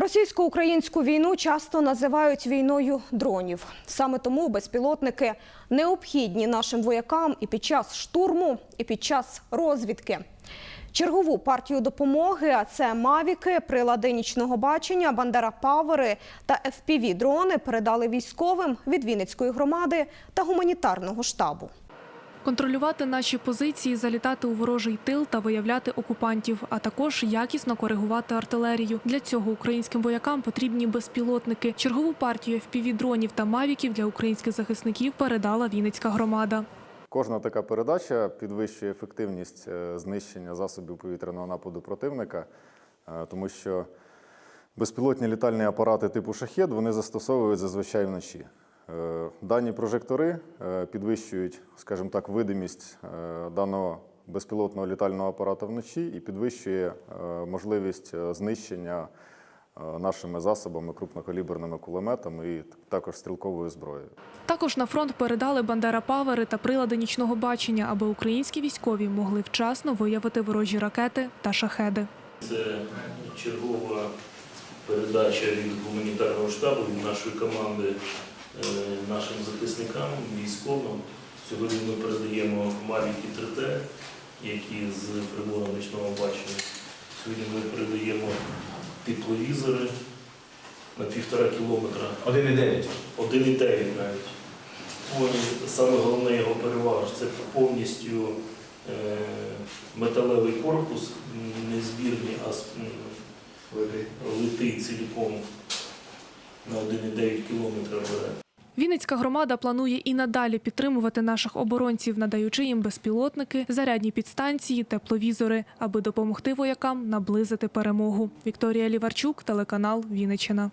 Російсько-українську війну часто називають війною дронів. Саме тому безпілотники необхідні нашим воякам і під час штурму, і під час розвідки. Чергову партію допомоги, а це мавіки, прилади нічного бачення, бандера павери та fpv дрони передали військовим від Вінницької громади та гуманітарного штабу. Контролювати наші позиції, залітати у ворожий тил та виявляти окупантів, а також якісно коригувати артилерію. Для цього українським воякам потрібні безпілотники. Чергову партію FPV-дронів та мавіків для українських захисників передала Вінницька громада. Кожна така передача підвищує ефективність е, знищення засобів повітряного нападу противника, е, тому що безпілотні літальні апарати типу шахет вони застосовують зазвичай вночі. Е, Дані прожектори е, підвищують, скажімо так, видимість е, даного безпілотного літального апарата вночі і підвищує можливість знищення нашими засобами, крупнокаліберними кулеметами і також стрілковою зброєю. Також на фронт передали бандера павери та прилади нічного бачення, аби українські військові могли вчасно виявити ворожі ракети та шахеди. Це чергова передача від гуманітарного штабу від нашої команди нашим захисникам, військовим. Сьогодні ми передаємо Mavic 3T, які з прибором нічного бачення. Сьогодні ми передаємо тепловізори на півтора кілометра 1,9. 1,9 навіть. Саме головне його перевага це повністю е, металевий корпус, не збірний, а литий ціліком 1,9 кілометра бере. Вінницька громада планує і надалі підтримувати наших оборонців, надаючи їм безпілотники, зарядні підстанції, тепловізори, аби допомогти воякам наблизити перемогу. Вікторія Ліварчук, телеканал Вінниччина.